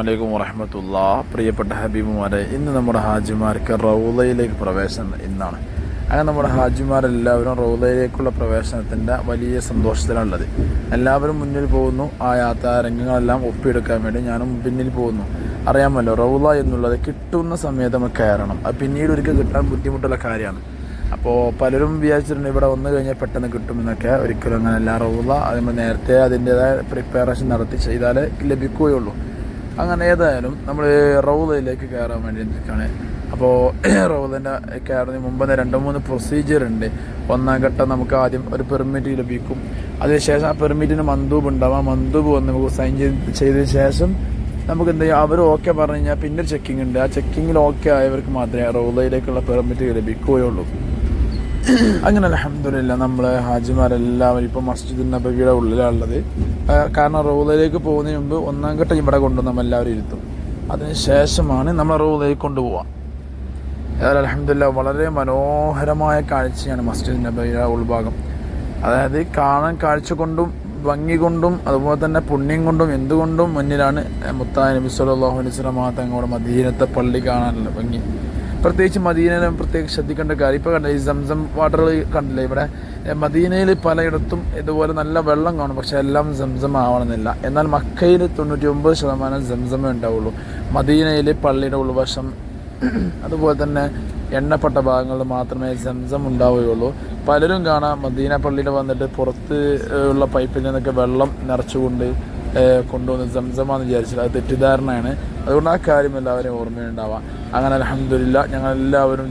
അലൈക്കും വറഹമത്തുള്ള. പ്രിയപ്പെട്ട ഹബീബുമാരെ ഇന്ന് നമ്മുടെ ഹാജിമാർക്ക് റൗലയിലേക്ക് പ്രവേശനം ഇന്നാണ്. അങ്ങനെ നമ്മുടെ ഹാജിമാരെല്ലാവരും റൗലയിലേക്കുള്ള പ്രവേശനത്തിന്റെ വലിയ സന്തോഷത്തിലാണുള്ളത്. എല്ലാവരും മുന്നിൽ പോകുന്നു ആ യാത്രാ രംഗങ്ങളെല്ലാം ഒപ്പിയെടുക്കാൻ വേണ്ടി ഞാനും പിന്നിൽ പോകുന്നു. അറിയാമല്ലോ റൗല എന്നുള്ളത് കിട്ടുന്ന സമയത്ത് നമ്മൾ കയറണം. അത് പിന്നീട് ഒരിക്കൽ കിട്ടാൻ ബുദ്ധിമുട്ടുള്ള കാര്യമാണ്. അപ്പോൾ പലരും വിചാരിച്ചിട്ടുണ്ട് ഇവിടെ വന്നു കഴിഞ്ഞാൽ പെട്ടെന്ന് കിട്ടുമെന്നൊക്കെ. ഒരിക്കലും അങ്ങനെയല്ല റൗല അതിന് നേരത്തെ അതിന്റെതായ പ്രിപ്പറേഷൻ നടത്തി ചെയ്താലേ ലഭിക്കുകയുള്ളൂ. അങ്ങനെ ഏതായാലും നമ്മൾ റൗലയിലേക്ക് കയറാൻ വേണ്ടി നിൽക്കുകയാണ്. അപ്പോൾ റൗലിന്റെ കയറുന്നതിന് മുമ്പ് തന്നെ രണ്ട് മൂന്ന് പ്രൊസീജിയർ ഉണ്ട്. ഒന്നാം ഘട്ടം നമുക്ക് ആദ്യം ഒരു പെർമിറ്റ് ലഭിക്കും. അതിനുശേഷം ആ പെർമിറ്റിന് മന്ദൂബ് ഉണ്ടാവും. ആ മന്ദൂബ് വന്ന് നമുക്ക് സൈൻ ചെയ്ത് ചെയ്തതിന് ശേഷം നമുക്ക് എന്ത് ചെയ്യാം? അവർ ഓക്കെ പറഞ്ഞു കഴിഞ്ഞാൽ പിന്നെ ചെക്കിംഗ് ഉണ്ട്. ആ ചെക്കിങ്ങിൽ ഓക്കെ ആയവർക്ക് മാത്രമേ റൗലയിലേക്കുള്ള പെർമിറ്റ് ലഭിക്കുകയുള്ളൂ. അങ്ങനെ അലഹമില്ല നമ്മൾ ഹാജിമാരെല്ലാവരും ഇപ്പോൾ മസ്ജിദ് നബിയുടെ ഉള്ളിലാണുള്ളത്. കാരണം റോദയിലേക്ക് പോകുന്നതിന് മുമ്പ് ഒന്നാം ഘട്ടം ഇവിടെ കൊണ്ടുവന്ന് നമ്മൾ എല്ലാവരും ഇരുത്തും അതിനുശേഷമാണ് നമ്മൾ റോദയിലേക്ക് കൊണ്ടുപോവുക. ഏതായാലും അലഹമില്ല വളരെ മനോഹരമായ കാഴ്ചയാണ് മസ്ജിദ് നബിയുടെ ഉൾഭാഗം. അതായത് കാണാൻ കാഴ്ച കൊണ്ടും ഭംഗി കൊണ്ടും അതുപോലെ തന്നെ പുണ്യം കൊണ്ടും എന്തുകൊണ്ടും മുന്നിലാണ് മുത്താ നബി സല്ലല്ലാഹു അലൈഹി തങ്ങളുടെ മദീനത്തെ പള്ളി കാണാനുള്ള ഭംഗി. പ്രത്യേകിച്ച് മദീനയിൽ പ്രത്യേകിച്ച് ശ്രദ്ധിക്കേണ്ട കാര്യം ഇപ്പോൾ കണ്ടില്ല ഈ സംസം വാട്ടർ കണ്ടില്ലേ ഇവിടെ? മദീനയിൽ പലയിടത്തും ഇതുപോലെ നല്ല വെള്ളം കാണും പക്ഷേ എല്ലാം സംസം ആവണമെന്നില്ല. എന്നാൽ മക്കയിൽ തൊണ്ണൂറ്റി ഒമ്പത് ശതമാനം സംസമേ ഉണ്ടാവുള്ളൂ. മദീനയിൽ പള്ളിയുടെ ഉൾവശം അതുപോലെ തന്നെ എണ്ണപ്പെട്ട ഭാഗങ്ങളിൽ മാത്രമേ സംസം ഉണ്ടാവുകയുള്ളൂ. പലരും കാണാം മദീന പള്ളിയിൽ വന്നിട്ട് പുറത്ത് ഉള്ള പൈപ്പിൽ നിന്നൊക്കെ വെള്ളം നിറച്ചുകൊണ്ട് കൊണ്ടുവന്ന് സംസമാന്ന് വിചാരിച്ചത് അത് തെറ്റിദ്ധാരണയാണ്. അതുകൊണ്ട് ആ കാര്യം എല്ലാവരും ഓർമ്മയുണ്ടാവാം. അങ്ങനെ അലഹമില്ല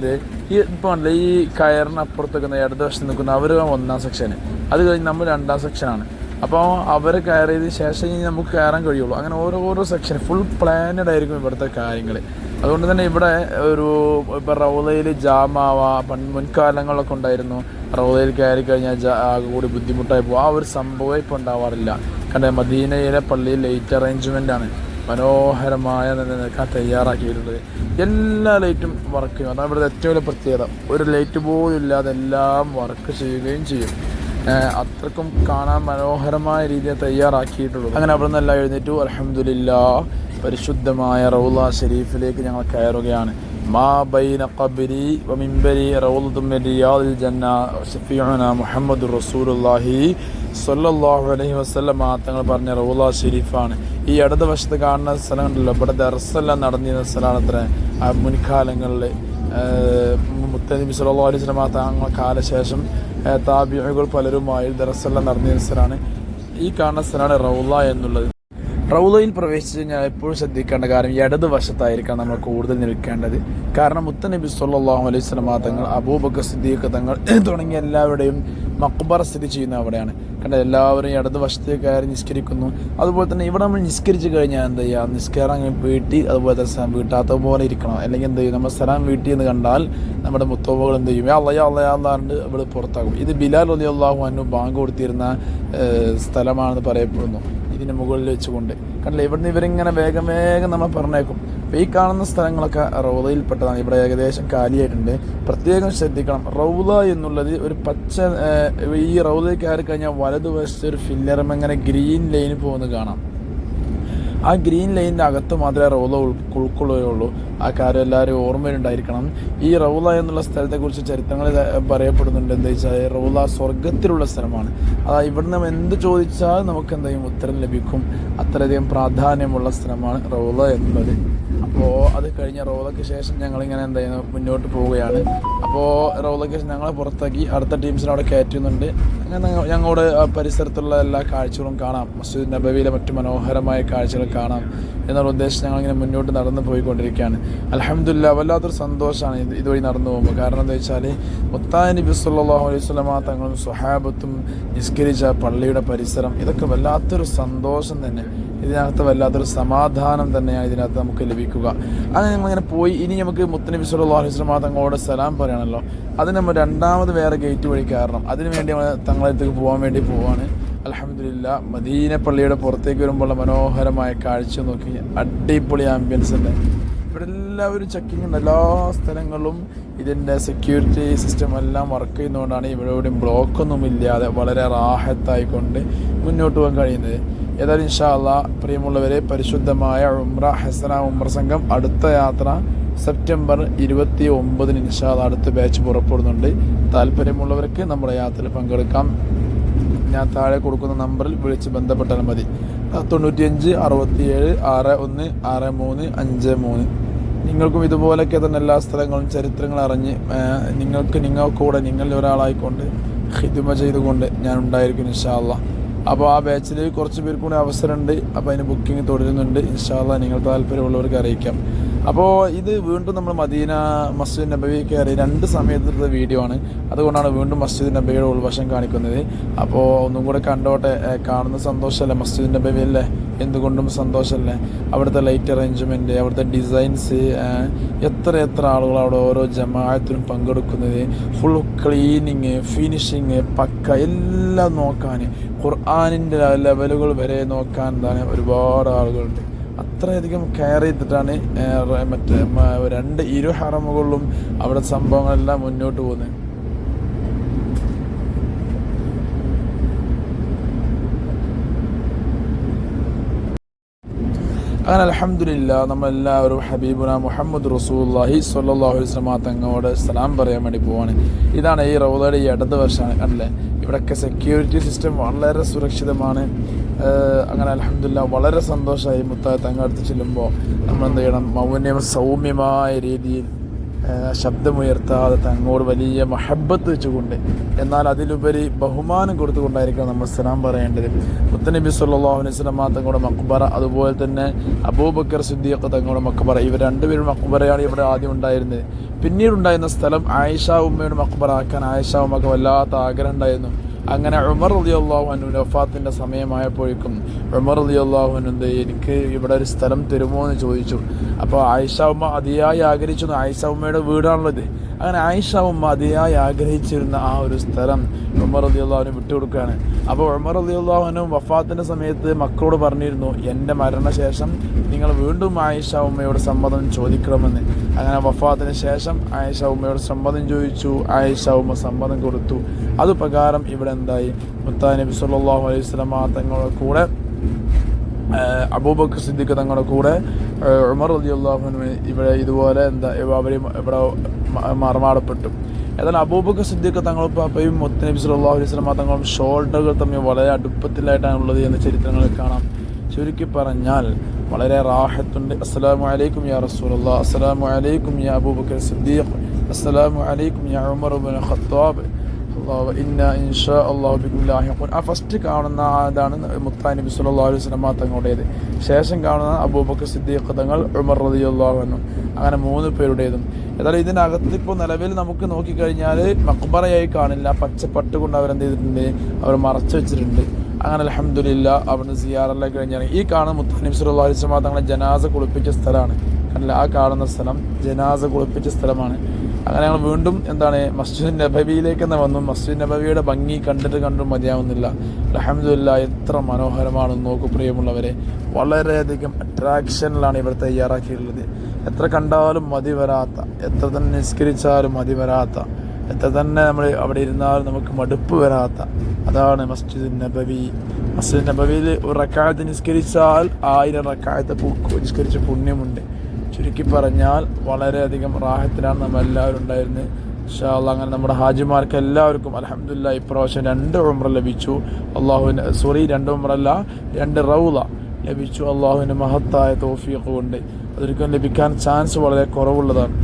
ദേ ഈ ഇപ്പോൾ ഈ കയറിനപ്പുറത്തൊക്കെ ഇടത് നിൽക്കുന്ന അവർ ഒന്നാം സെക്ഷന്. അത് കഴിഞ്ഞ് നമ്മൾ രണ്ടാം സെക്ഷനാണ്. അപ്പോൾ അവർ കയറിയതിന് ശേഷം ഇനി നമുക്ക് കയറാൻ കഴിയുള്ളൂ. അങ്ങനെ ഓരോ ഓരോ സെക്ഷൻ ഫുൾ പ്ലാനഡ് ആയിരിക്കും ഇവിടുത്തെ കാര്യങ്ങൾ അതുകൊണ്ട് തന്നെ ഇവിടെ ഒരു ഇപ്പോൾ റൗലയിൽ ജാമാവ പൺ മുൻകാലങ്ങളിലൊക്കെ ഉണ്ടായിരുന്നു. റൗലയിൽ കയറി കഴിഞ്ഞാൽ ആകെ കൂടി ബുദ്ധിമുട്ടായി പോകും ആ ഒരു സംഭവം ഇപ്പോൾ ഉണ്ടാവാറില്ല. കണ്ടേ മദീനയിലെ പള്ളിയിൽ ലൈറ്റ് അറേഞ്ച്മെന്റ് ആണ്. മനോഹരമായ നിലനിൽക്കാൻ തയ്യാറാക്കിയിട്ടുള്ളത് എല്ലാ ലൈറ്റും വർക്ക് ചെയ്യും. അതാണ് ഇവിടുത്തെ ഏറ്റവും വലിയ പ്രത്യേകത. ഒരു ലൈറ്റ് പോലും ഇല്ലാതെ എല്ലാം വർക്ക് ചെയ്യുകയും ചെയ്യും. അത്രക്കും കാണാൻ മനോഹരമായ രീതിയിൽ തയ്യാറാക്കിയിട്ടുള്ളൂ അങ്ങനെ അവിടെ നിന്നെല്ലാം എഴുന്നേറ്റു. അലഹമില്ല പരിശുദ്ധമായ റൗല ഷെരീഫിലേക്ക് ഞങ്ങൾ കയറുകയാണ്. മാ ബൈന ഖബരി വമിംബരി റൗലത്തും മിൻ റിയാദിൽ ജന്ന ഷഫീഉന മുഹമ്മദ് റസൂലുള്ളാഹി സ്വല്ലല്ലാഹു അലൈഹി വസല്ലം തങ്ങൾ പറഞ്ഞ റൗല ഷെരീഫാണ് ഈ ഇടത് വശത്ത് കാണുന്ന സ്ഥലം ഉണ്ടല്ലോ ഇവിടെ ദർസെല്ലാം നടന്നിരുന്ന സ്ഥലമാണ് അത്ര മുൻകാലങ്ങളിൽ മുത്തനബി സല്ലല്ലാഹു അലൈഹി വസല്ലം തങ്ങൾ കാലശേഷം താബിയകൾ പലരുമായി ദർസെല്ലാം നടന്നിരുന്ന സ്ഥലമാണ്. ഈ കാണുന്ന സ്ഥലമാണ് റൗല എന്നുള്ളത്. റൗലയിൽ പ്രവേശിച്ച് കഴിഞ്ഞാൽ എപ്പോഴും ശ്രദ്ധിക്കേണ്ട കാര്യം ഇടത് വശത്തായിരിക്കണം നമ്മൾ കൂടുതൽ നിൽക്കേണ്ടത്. കാരണം മുത്തനബി സല്ലാഹു അലൈഹി സ്വലമാ തങ്ങൾ അബൂബക്കർ സിദ്ദീഖ് തങ്ങൾ തുടങ്ങിയ എല്ലാവരുടെയും മക്ബറ സ്ഥിതി ചെയ്യുന്ന അവിടെയാണ്. കണ്ട എല്ലാവരും ഇടത് കയറി നിസ്കരിക്കുന്നു. അതുപോലെ തന്നെ ഇവിടെ നമ്മൾ നിസ്കരിച്ച് കഴിഞ്ഞാൽ എന്താ ചെയ്യുക? നിസ്കാരം വീട്ടി അതുപോലെ തന്നെ വീട്ടാത്ത പോലെ ഇരിക്കണം. അല്ലെങ്കിൽ എന്ത് ചെയ്യും? നമ്മൾ സ്ഥലം വീട്ടിൽ എന്ന് കണ്ടാൽ നമ്മുടെ മുത്തോബകൾ എന്ത് ചെയ്യും? അള്ളയാ അള്ളയാ അല്ലാണ്ട് ഇവിടെ പുറത്താകും. ഇത് ബിലാൽ അലി അള്ളാഹു അനു ബാങ്ക് കൊടുത്തിരുന്ന സ്ഥലമാണെന്ന് പറയപ്പെടുന്നു. മുകളിൽ വെച്ചുകൊണ്ട്. കണ്ടില്ല ഇവിടുന്ന് ഇവരിങ്ങനെ വേഗം വേഗം നമ്മൾ പറഞ്ഞേക്കും അപ്പോൾ ഈ കാണുന്ന സ്ഥലങ്ങളൊക്കെ റൗദയിൽപ്പെട്ടതാണ്. ഇവിടെ ഏകദേശം കാലിയായിട്ടുണ്ട്. പ്രത്യേകം ശ്രദ്ധിക്കണം. റൗദ എന്നുള്ളത് ഒരു പച്ച ഈ റൗദയിൽ കയറി കഴിഞ്ഞാൽ വലതുവശത്ത് ഒരു ഫില്ലറും അങ്ങനെ ഗ്രീൻ ലൈന് പോകുന്നത് കാണാം. ആ ഗ്രീൻ ലൈനിന്റെ അകത്ത് മാത്രമേ റൗല ഉൾ ഉൾക്കൊള്ളുകയുള്ളൂ. ആ കാര്യം എല്ലാവരും ഓർമ്മയിലുണ്ടായിരിക്കണം. ഈ റൗല എന്നുള്ള സ്ഥലത്തെക്കുറിച്ച് ചരിത്രങ്ങളിൽ പറയപ്പെടുന്നുണ്ട്. എന്താ വെച്ചാൽ റൗല സ്വർഗത്തിലുള്ള സ്ഥലമാണ്. അതാ ഇവിടുന്ന് എന്ത് ചോദിച്ചാൽ നമുക്ക് എന്തെങ്കിലും ഉത്തരം ലഭിക്കും. അത്രയധികം പ്രാധാന്യമുള്ള സ്ഥലമാണ് റൗല എന്നുള്ളത്. അപ്പോൾ അത് കഴിഞ്ഞ റോളക്ക് ശേഷം ഞങ്ങളിങ്ങനെ എന്ത് ചെയ്യുന്നു? മുന്നോട്ട് പോവുകയാണ്. അപ്പോൾ റോളക്ക് ശേഷം ഞങ്ങളെ പുറത്താക്കി അടുത്ത ടീംസിനെ അവിടെ കയറ്റുന്നുണ്ട്. അങ്ങനെ ഞങ്ങളുടെ പരിസരത്തുള്ള എല്ലാ കാഴ്ചകളും കാണാം. മസ്ജിദ് നബവിയിലെ മറ്റു മനോഹരമായ കാഴ്ചകൾ കാണാം എന്നുള്ള ഉദ്ദേശം ഞങ്ങളിങ്ങനെ മുന്നോട്ട് നടന്നു പോയിക്കൊണ്ടിരിക്കുകയാണ്. അലഹമില്ല വല്ലാത്തൊരു സന്തോഷമാണ് ഇത് ഇതുവഴി നടന്നു പോകുമ്പോൾ. കാരണം എന്താ വെച്ചാൽ മുത്താൻ നബി അലൈഹി വസല്ലമ തങ്ങളും സ്വഹാബത്തും നിസ്കരിച്ച പള്ളിയുടെ പരിസരം ഇതൊക്കെ വല്ലാത്തൊരു സന്തോഷം തന്നെ. ഇതിനകത്ത് വല്ലാത്തൊരു സമാധാനം തന്നെയാണ് ഇതിനകത്ത് നമുക്ക് ലഭിക്കുക. അങ്ങനെ നമ്മളിങ്ങനെ പോയി ഇനി നമുക്ക് മുത്തനബി സല്ലല്ലാഹു അലൈഹി തങ്ങളോട് സലാം പറയണമല്ലോ അതിന് നമ്മൾ രണ്ടാമത് വേറെ ഗേറ്റ് വഴി കയറണം. അതിനു വേണ്ടി നമ്മൾ തങ്ങളടുത്തേക്ക് പോകാൻ വേണ്ടി പോവാണ്. അലഹമില്ല മദീന പള്ളിയുടെ പുറത്തേക്ക് വരുമ്പോൾ മനോഹരമായ കാഴ്ച നോക്കി അടിപൊളി ആംബിയൻസ് ഉണ്ട്. എല്ലാവരും ചെക്കിങ് എല്ലാ സ്ഥലങ്ങളിലും ഇതിന്റെ സെക്യൂരിറ്റി സിസ്റ്റം എല്ലാം വർക്ക് ചെയ്യുന്നതുകൊണ്ടാണ് ഇവിടെ എവിടെയും ബ്ലോക്കൊന്നും ഇല്ലാതെ വളരെ റാഹത്തായിക്കൊണ്ട് മുന്നോട്ട് പോകാൻ കഴിയുന്നത്. ഏതായാലും ഇൻഷാ അള്ളാ പ്രിയമുള്ളവരെ പരിശുദ്ധമായ ഉമ്ര ഹസന ഉമ്ര സംഘം അടുത്ത യാത്ര സെപ്റ്റംബർ ഇരുപത്തി ഒമ്പതിന് ഇൻഷാ അള്ളാ അടുത്ത ബാച്ച് പുറപ്പെടുന്നുണ്ട്. താല്പര്യമുള്ളവർക്ക് നമ്മുടെ യാത്രയിൽ പങ്കെടുക്കാം. ഞാൻ താഴെ കൊടുക്കുന്ന നമ്പറിൽ വിളിച്ച് ബന്ധപ്പെട്ടാൽ മതി. തൊണ്ണൂറ്റിയഞ്ച് അറുപത്തിയേഴ് ആറ് ഒന്ന് ആറ് മൂന്ന് അഞ്ച് മൂന്ന്. നിങ്ങൾക്കും ഇതുപോലൊക്കെ തന്നെ എല്ലാ സ്ഥലങ്ങളും ചരിത്രങ്ങളും അറിഞ്ഞ് നിങ്ങൾക്ക് നിങ്ങൾക്ക് കൂടെ നിങ്ങളിൽ ഒരാളായിക്കൊണ്ട് ഹിതുമ ചെയ്തുകൊണ്ട് ഞാൻ ഉണ്ടായിരിക്കും ഇൻഷാല്ല അപ്പോൾ ആ ബാച്ചിൽ കുറച്ച് പേർക്കൂടെ കൂടി അവസരമുണ്ട്. അപ്പോൾ അതിന് ബുക്കിംഗ് തുടരുന്നുണ്ട്. ഇൻഷാല്ല നിങ്ങൾ താല്പര്യമുള്ളവർക്ക് അറിയിക്കാം. അപ്പോൾ ഇത് വീണ്ടും നമ്മൾ മദീന മസ്ജിദ് നബവി കയറി രണ്ട് സമയത്തുള്ള വീഡിയോ ആണ്. അതുകൊണ്ടാണ് വീണ്ടും മസ്ജിദ് നബിയുടെ ഉൾവശം കാണിക്കുന്നത്. അപ്പോൾ ഒന്നും കൂടെ കണ്ടോട്ടെ കാണുന്ന സന്തോഷമല്ലേ മസ്ജിദ് നബവി അല്ലേ? എന്തുകൊണ്ടും സന്തോഷമല്ലേ അവിടുത്തെ ലൈറ്റ് അറേഞ്ച്മെന്റ് അവിടുത്തെ ഡിസൈൻസ് എത്ര എത്ര ആളുകൾ അവിടെ ഓരോ ജമാഅത്തിനും പങ്കെടുക്കുന്നത്. ഫുൾ ക്ലീനിങ് ഫിനിഷിങ് പക്ക എല്ലാം നോക്കാൻ ഖുർആാനിന്റെ ലെവലുകൾ വരെ നോക്കാൻ തന്നെ ഒരുപാട് ആളുകളുണ്ട്. അത്രയധികം കെയർ ചെയ്തിട്ടാണ് മറ്റേ രണ്ട് ഇരു ഹറമുകളിലും അവിടെ സംഭവങ്ങളെല്ലാം മുന്നോട്ട് പോകുന്നത്. അങ്ങനെ അലഹമില്ല നമ്മളെല്ലാവരും ഹബീബുന മുഹമ്മദ് റസൂല്ലാഹി സ്വല്ലല്ലാഹു അലൈഹി വസല്ലമ തങ്ങളോട് സലാം പറയാൻ വേണ്ടി പോവാണ്. ഇതാണ് ഈ റൗദയുടെ ഈ ഇടത് വർഷമാണ് കണ്ടില്ലേ? ഇവിടെയൊക്കെ സെക്യൂരിറ്റി സിസ്റ്റം വളരെ സുരക്ഷിതമാണ്. അങ്ങനെ അലഹമില്ല വളരെ സന്തോഷമായി മുത്താ തങ്ങൾ അടുത്ത് ചെല്ലുമ്പോൾ നമ്മൾ എന്ത് ചെയ്യണം? മൗന്യം സൗമ്യമായ രീതിയിൽ ശബ്ദമുയർത്താതെ തങ്ങോട് വലിയ മഹബത്ത് വെച്ചുകൊണ്ട് എന്നാൽ അതിലുപരി ബഹുമാനം കൊടുത്തുകൊണ്ടായിരിക്കണം നമ്മൾ സലാം പറയേണ്ടത്. മുത്തനബി സല്ലാഹു അലൈഹി വസല്ലമ തങ്ങളുടെ മക്ബറ അതുപോലെ തന്നെ അബൂബക്കർ സിദ്ദീഖ് തങ്ങളുടെ മക്ബറ ഇവർ രണ്ടുപേരും മക്ബറയാണ് ഇവിടെ ആദ്യം ഉണ്ടായിരുന്നത്. പിന്നീടുണ്ടായിരുന്ന സ്ഥലം ആയിഷ ഉമ്മയുടെ മക്ബറ. ആക്കാൻ ആയിഷ ഉമ്മക്ക് വല്ലാത്ത ആഗ്രഹം ഉണ്ടായിരുന്നു. അങ്ങനെ ഉമർ അലി അള്ളാഹുനു വഫാത്തിന്റെ സമയമായപ്പോഴേക്കും ഉമർ അലി അള്ളാഹുനുണ്ട് എനിക്ക് ഇവിടെ ഒരു സ്ഥലം തരുമോ എന്ന് ചോദിച്ചു. അപ്പോൾ ആയിഷ ഉമ്മ അതിയായി ആഗ്രഹിച്ചു ആയിഷ ഉമ്മയുടെ വീടാണുള്ളത് അങ്ങനെ ആയിഷ ഉമ്മ അതിയായി ആഗ്രഹിച്ചിരുന്ന ആ ഒരു സ്ഥലം ഉമർ അലി അള്ളാഹുവിന് വിട്ടുകൊടുക്കുകയാണ്. അപ്പോൾ ഉമർ അലി അള്ളാഹുനും വഫാത്തിന്റെ സമയത്ത് മക്കളോട് പറഞ്ഞിരുന്നു എന്റെ മരണശേഷം നിങ്ങൾ വീണ്ടും ആയിഷ ഉമ്മയോട് സമ്മതം ചോദിക്കണമെന്ന്. അങ്ങനെ വഫാത്തിന് ശേഷം ആയിഷ ഉമ്മയോട് സമ്മതം ചോദിച്ചു ആയിഷ ഉമ്മ സമ്മതം കൊടുത്തു. അത് പ്രകാരം ഇവിടെ എന്തായി? മുത്താ നബി സല്ലാഹു അലൈഹി വസല്ലമ തങ്ങളുടെ കൂടെ അബൂബക്കർ സിദ്ദിഖ് തങ്ങളുടെ കൂടെ ഉമർ റളിയല്ലാഹു ഇവിടെ ഇതുപോലെ എന്താ അവർ ഇവിടെ മറമാടപ്പെട്ടു എന്നാൽ അബൂബക്കർ സിദ്ദിഖ് തങ്ങളും പാപ്പയും മുത്തനബി സല്ലല്ലാഹു അലൈഹി സ്വലമ തങ്ങളും ഷോൾഡറുകൾ തമ്മിൽ വളരെ അടുപ്പത്തിലായിട്ടാണ് ഉള്ളത് എന്ന് ചരിത്രങ്ങളിൽ കാണാം. ചുരുക്കി പറഞ്ഞാൽ വളരെ റാഹത്തുണ്ട്. അസ്സലാമു അലൈക്കും യാ റസൂലുള്ള അസ്സലാമു അലൈക്കും യാ അബൂബക്കർ സിദ്ദീഖ്. അസ്സലാമു അലൈക്കും യാ ഉമർ ഖത്താബ്. ഇന്ന ഇൻഷാ അള്ളാഹു ബിക്കും ലാഹിഖൂൻ ആ ഫസ്റ്റ് കാണുന്ന ഇതാണ് മുത്താ നബി സുല്ലാ അലൈഹി വസല്ലം തങ്ങളുടേത്. ശേഷം കാണുന്ന അബൂബക്കർ സിദ്ദീഖ് തങ്ങൾ ഉമർ റതി അള്ളാഹു അങ്ങനെ മൂന്ന് പേരുടേതും. ഏതായാലും ഇതിനകത്ത് ഇപ്പോൾ നിലവിൽ നമുക്ക് നോക്കിക്കഴിഞ്ഞാൽ മക്ബറയായി കാണില്ല. പച്ചപ്പട്ട് കൊണ്ട് അവരെന്ത് ചെയ്തിട്ടുണ്ട്? അവർ മറച്ചു വെച്ചിട്ടുണ്ട്. അങ്ങനെ അലഹമില്ല അവിടുന്ന് സിയാറെല്ലാം കഴിഞ്ഞാൽ ഈ കാണുന്ന മുത്താ നബി സുല്ലാ അലൈഹി സ്വലമ തങ്ങളെ ജനാസ കുളിപ്പിച്ച സ്ഥലമാണ്. കണ്ടില്ല? ആ കാണുന്ന സ്ഥലം ജനാസ കുളിപ്പിച്ച സ്ഥലമാണ്. അങ്ങനെ ഞങ്ങൾ വീണ്ടും എന്താണ് മസ്ജിദ് നബവിയിലേക്ക് തന്നെ വന്നു. മസ്ജിദ് നബവിയുടെ ഭംഗി കണ്ടിട്ട് കണ്ടും മതിയാവുന്നില്ല. അലഹമില്ല എത്ര മനോഹരമാണ് നോക്കു പ്രിയമുള്ളവരെ. വളരെയധികം അട്രാക്ഷനിലാണ് ഇവിടെ തയ്യാറാക്കിയിട്ടുള്ളത്. എത്ര കണ്ടാലും മതി വരാത്ത എത്ര തന്നെ നിസ്കരിച്ചാലും മതി വരാത്ത എത്ര തന്നെ നമ്മൾ അവിടെ ഇരുന്നാലും നമുക്ക് മടുപ്പ് വരാത്ത അതാണ് മസ്ജിദ് നബവി. മസ്ജിദ് നബവിയിൽ ഒരു റക്കായത്ത് നിസ്കരിച്ചാൽ ആയിരം റക്കായത്തെ നിസ്കരിച്ച പുണ്യമുണ്ട്. ചുരുക്കി പറഞ്ഞാൽ വളരെയധികം റാഹത്തിലാണ് നമ്മൾ എല്ലാവരും ഉണ്ടായിരുന്നത് ഇൻഷാല്ല അങ്ങനെ നമ്മുടെ ഹാജിമാർക്ക് എല്ലാവർക്കും അലഹമില്ല ഇപ്രാവശ്യം രണ്ട് ഉമ്ര ലഭിച്ചു. അള്ളാഹുവിന് സോറി രണ്ട് ഉമ്രല്ല രണ്ട് റൗല ലഭിച്ചു. അള്ളാഹുവിന്റെ മഹത്തായ തോഫിയൊക്കെ കൊണ്ട് അതൊരിക്കലും ലഭിക്കാൻ ചാൻസ് വളരെ കുറവുള്ളതാണ്.